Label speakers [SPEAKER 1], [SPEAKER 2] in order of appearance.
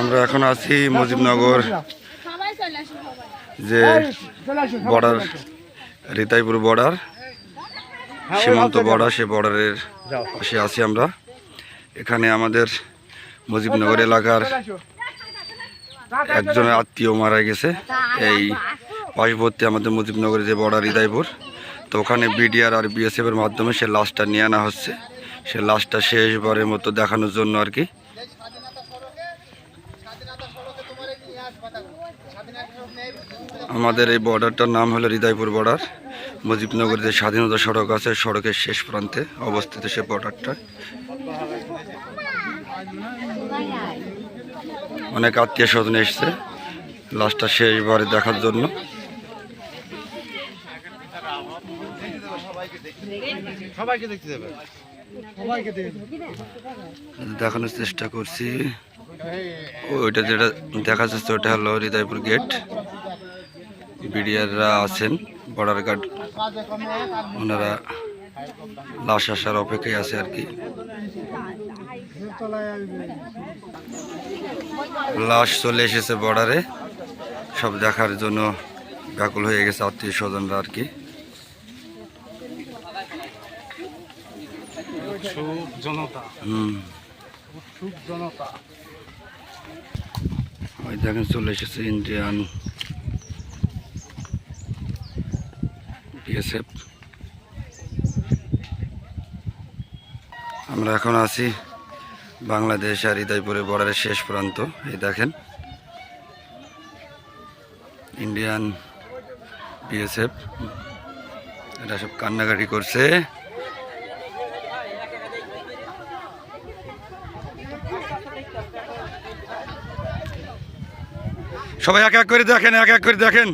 [SPEAKER 1] আমরা এখন আছি মুজিবনগর যে বর্ডার, রিতাইপুর বর্ডার, সীমান্ত বর্ডার, সে বর্ডারের পাশে আছি আমরা। এখানে আমাদের মুজিবনগর এলাকার একজনের আত্মীয় মারা গেছে। এই পার্শ্ববর্তী আমাদের মুজিবনগরের যে বর্ডার হৃদয়পুর তো ওখানে বিডিআর আর বিএসএফ এর মাধ্যমে সে লাশটা নিয়ে আনা হচ্ছে। সে লাশটা শেষবারের মতো দেখানোর জন্য আর কি। আমাদের এই বর্ডারটার নাম হলো হৃদয়পুর বর্ডার। মুজিবনগর যে স্বাধীনতা সড়ক আছে সড়কের শেষ প্রান্তে অবস্থিত সে বর্ডারটা। অনেক আত্মীয় স্বজন এসছে লাশটা শেষবারে দেখার জন্য। দেখানোর চেষ্টা করছি। ওইটা যেটা দেখা যাচ্ছে ওটা হলো হৃদয়পুর গেট বিডিআররা আছেন বর্ডার গার্ড ওনারা লাশ আসার অপেক্ষায় আছে আর কি। লাশ চলে এসেছে বর্ডারে সব দেখার জন্য ব্যাকুল হয়ে গেছে আত্মীয় স্বজনরা আর কি।
[SPEAKER 2] জনতা।
[SPEAKER 1] হুম।
[SPEAKER 2] জনতা।
[SPEAKER 1] ওই দেখেন, চলে এসেছে ইন্ডিয়ান বিএসএফ আমরা এখন আছি বাংলাদেশ আর হৃদয়পুরে বর্ডারের শেষ প্রান্ত। এই দেখেন ইন্ডিয়ান বিএসএফ এরা সব কান্নাকাটি করছে। সবাই এক এক করে দেখেন এক এক করে দেখেন।